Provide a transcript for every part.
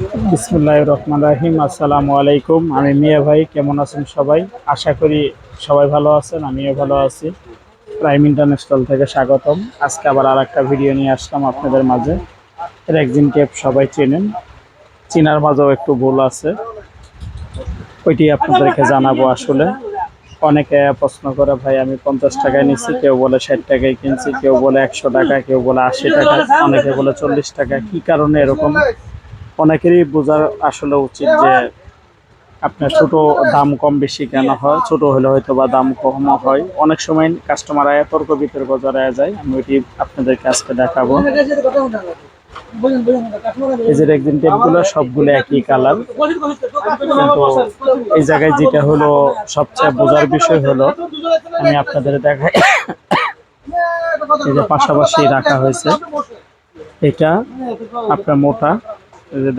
বিসমুল্লাহ রহমান রাহিম আসসালামু আলাইকুম। আমি মিয়া ভাই, কেমন আছেন সবাই? আশা করি সবাই ভালো আছেন, আমিও ভালো আছি। প্রাইম ইন্টারন্যাশনাল থেকে স্বাগতম। আজকে আবার আর একটা ভিডিও নিয়ে আসলাম আপনাদের মাঝে। রেক্সিন টেপ সবাই চেনেন। চিনার মাঝেও একটু ভুল আছে। ওইটি আপনাদেরকে জানাব আসলে। অনেকে প্রশ্ন করে, ভাই, আমি পঞ্চাশ টাকায় নিচ্ছি কেউ বলে ষাট টাকায় কিনছি, কেউ বলে একশো টাকা, কেউ বলে আশি টাকা। অনেকে বলে চল্লিশ টাকা। কি কারণে এরকম? অনেকেরই বোঝার আসলে উচিত যে আপনার ছোট দাম কম বেশি কেন হয়? ছোট হলে হয়তো বা দাম কমও হয়। অনেক সময় কাস্টমার আয়া তর্ক বিতর্ক জড়ায় যায়, আমি ওইটি আপনাদেরকে আজকে দেখাবো। এই যে সবগুলো একই কালার কিন্তু এই জায়গায় যেটা হলো সবচেয়ে বোঝার বিষয় হলো, আমি আপনাদের এই যে পাশাপাশি রাখা হয়েছে। এটা আপনার মোটা।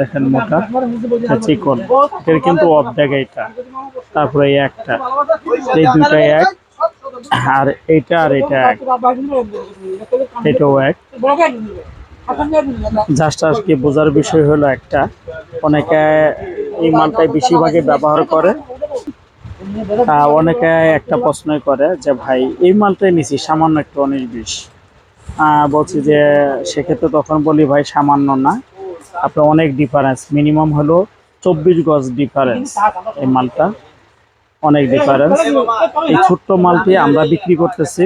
দেখেন মোটা চিকন। এর কিন্তু অর্ধেক এটা তারপরে একটা। এই দুইটা এক। আর এইটা আর এটা এক। এটাও এক। জাস্ট আর কি বোঝার বিষয় হলো একটা। অনেকে এই মালটাই বেশিরভাগই ব্যবহার করে। অনেকে একটা প্রশ্নই করে যে, ভাই, এই মালটাই নিছি, সামান্য একটু উনিশ বিশ। বলছি যে, সেক্ষেত্রে তখন বলি, ভাই, সামান্য না। আপনার অনেক ডিফারেন্স মিনিমাম হলো চব্বিশ গজ ডিফারেন্স এই মালটা। অনেক ডিফারেন্স এই ছোট্ট মালটি আমরা বিক্রি করতেছি।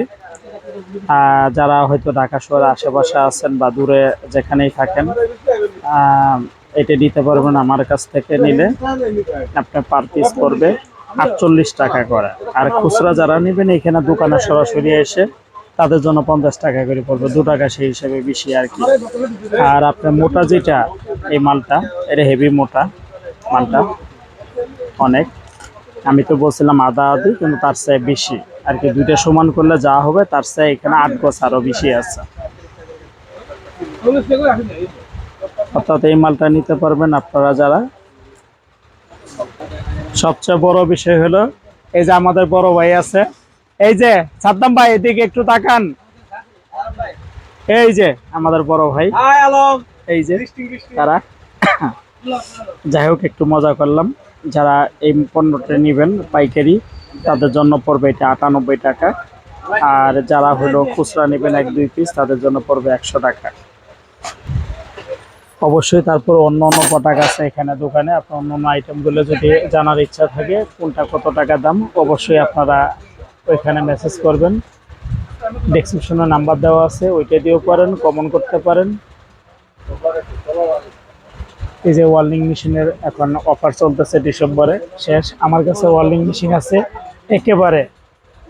যারা হয়তো ঢাকা শহরের আশেপাশে আছেন বা দূরে যেখানেই থাকেন এটা দিতে পারবেন আমার কাছ থেকে নিলে। আপনার পার পিস পড়বে আটচল্লিশ টাকা করে। আর খুচরা যারা নেবেন, এখানে দোকানে সরাসরি এসে তাদের জন্য পঞ্চাশ টাকা করে পড়বে, দু টাকা সেই হিসেবে বেশি আর কি। আর আপনার মোটা যেটা, এই মালটা, এটা হেভি মোটা মালটা, অনেক। আমি তো বলছিলাম আদা আদি কিন্তু তার চেয়ে বেশি। আর কি, দুইটা সমান করলে যা হবে, তার চেয়ে এখানে আট গছ আরও বেশি আছে। অর্থাৎ এই মালটা নিতে পারবেন আপনারা যারা। সবচেয়ে বড় বিষয় হলো, এই যে আমাদের বড় ভাই আছে এই যে সাদ্দাম ভাই এদিকে একটু তাকান। এই যে আমাদের বড় ভাই। এই যে তারা। যাই হোক একটু মজা করলাম। যারা এই পণ্যটা নেবেন পাইকারি তাদের জন্য পড়বে এটা আটানব্বই টাকা। আর যারা হলো খুচরা নেবেন এক দুই পিস তাদের জন্য পড়বে একশো টাকা। অবশ্যই তারপর অন্য অন্য প্রোডাক্ট আছে এখানে দোকানে। আপনার অন্য অন্য আইটেমগুলো যদি জানার ইচ্ছা থাকে কোনটা কত টাকা দাম অবশ্যই আপনারা ওইখানে মেসেজ করবেন। ডেসক্রিপশনে নাম্বার দেওয়া আছে, ওইটা দিয়েও পারেন কমন করতে পারেন। এই যে ওয়ার্লিং মেশিনের এখন অফার চলতেছে ডিসেম্বরে, শেষ। আমার কাছে ওয়ার্লিং মেশিন আছে, একেবারে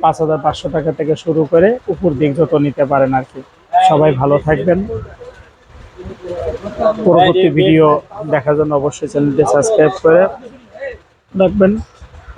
পাঁচ হাজার পাঁচশো টাকা থেকে শুরু করে উপর দিক যত নিতে পারেন আর কি। সবাই ভালো থাকবেন। পরবর্তী ভিডিও দেখার জন্য অবশ্যই চ্যানেলটি সাবস্ক্রাইব করে রাখবেন।